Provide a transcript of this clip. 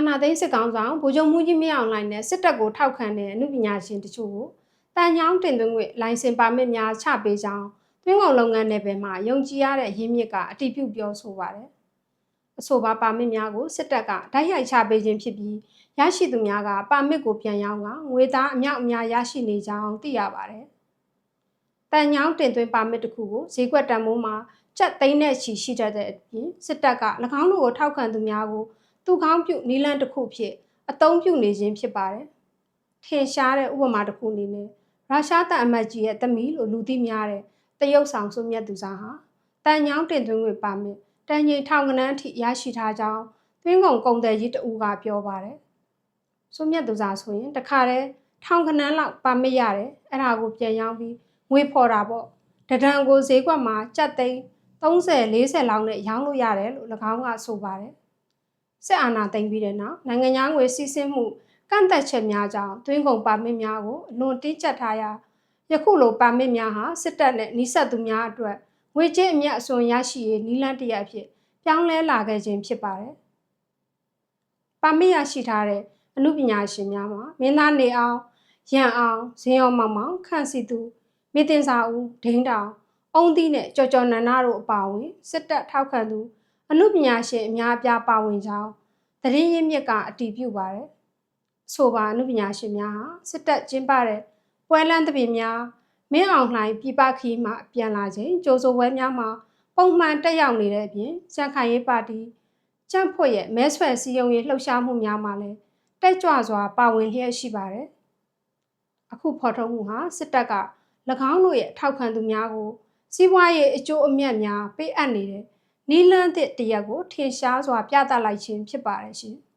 အာနာသိန်းစစ်ကောင်ဆောင်ဗိုလ်ချုပ်မှုကြီးမင်းအောင်လှိုင်နဲ့စစ်တပ်ကိုထောက်ခံတဲ့အမှုပညာရှင်တချို့ကိုတန်ညောင်းတင်သွင်းခွင့်လိုင်စင်ပါမစ်များချပေးကြောင်းတွင်းကုန်လုပ်ငန်းနယ်ပယ်မှာယုံကြည်ရတဲ့ရင်းမြစ်ကအတိပြုပြောဆိုပါတယ်။အဆိုပါပါမစ်များကိုစစ်တပ်ကဓာတ်ရိုက်ချပေးခြင်းဖြစ်ပြီးရရှိသူများကပါမစ်ကိုပြန်ရောင်းကငွေသားအမြောက်အများရရှိနေကြောင်းသိရပါတယ်။တန်ညောင်းတင်သွင်းပါမစ်တစ်ခုကိုဈေးကွက်တန်မိုးမှာကြက်သိန်းနဲ့ချီရှိတတ်တဲ့အပြင်စစ်တပ်က၎င်းတို့ကိုထောက်ခံသူများကို သူကောင်းပြုနီလန်းတစ်ခုဖြစ်အသုံးပြုနေခြင်းဖြစ်ပါတယ်။ထင်ရှားတဲ့ဥပမာတစ်ခုအနေနဲ့ရုရှားတပ်အမတ်ကြီးရဲ့တမီလို့လူသိများတဲ့တရုတ်ဆောင်စုမြတ်သူစားဟာတန်ညောင်းတင်သွင်းငွေပါမစ်တန်ကြီးထောင်ကနန်းအထိရရှိထားကြောင်းသွင်းကုန်ကုန်တယ်ကြီးတဦးကပြောပါတယ်။စုမြတ်သူစားဆိုရင်တခါတည်းထောင်ကနန်းလောက်ပါမစ်ရတယ်အဲ့ဒါကိုပြန်ရောင်းပြီးငွေဖော်တာပေါ့တဒံကိုဈေးကွက်မှာကြက်သိန်း30 40လောက်နဲ့ရောင်းလို့ရတယ်လို့၎င်းကဆိုပါတယ်။ စစ်အာဏာသိမ်းပြီးတဲ့နောက်နိုင်ငံသားငွေစီးဆင်းမှုကန့်သက်ချက်များကြောင့်တွင်းကုန်ပါမစ်များကိုအလွန်တင်းကျပ်ထားရာယခုလိုပါမစ်များဟာစစ်တပ်နဲ့နှိစက်သူများအတွက်ငွေကြေးအမြတ်အစွန်ရရှိရေးနီလန်းတရက်ဖြစ်ပြောင်းလဲလာခဲ့ခြင်းဖြစ်ပါတယ်။ပါမစ်ရရှိထားတဲ့အမှုပညာရှင်များမှာမင်းသားနေအောင်ရန်အောင်ဇင်းအောင်မောင်မောင်ခန့်စီသူမိတင်စာဦးဒိန်းတောင်အုံသီးနဲ့ကြော်ကြော်နန္ဒတို့အပါအဝင်စစ်တပ်ထောက်ခံသူ အမှုပညာရှင်အများအပြားပါဝင်ကြောင်းသတင်းရင်းမြစ်ကအတည်ပြုပါတယ်။ဆိုပါအမှုပညာရှင်များဟာစစ်တပ်ကျင်းပတဲ့ပွဲလန်းသဘင်များမင်းအောင်လှိုင်ပြပခီးမှပြန်လာခြင်းကြိုးစိုးပွဲများမှာပုံမှန်တက်ရောက်နေတဲ့အပြင်စံခိုင်ရေးပါတီကြန့်ဖွက်ရဲ့မဲဆွယ်စည်းရုံးရေးလှုပ်ရှားမှုများမှာလည်းတက်ကြွစွာပါဝင်လျက်ရှိပါတယ်။အခုဖော်ထုတ်မှုဟာစစ်တပ်က၎င်းတို့ရဲ့ထောက်ခံသူများကိုစီးပွားရေးအကျိုးအမြတ်များပေးအပ်နေတဲ့ နီလန်းသစ်တရက်ကိုထင်ရှားစွာပြသလိုက်ခြင်းဖြစ်ပါတယ်ရှင်။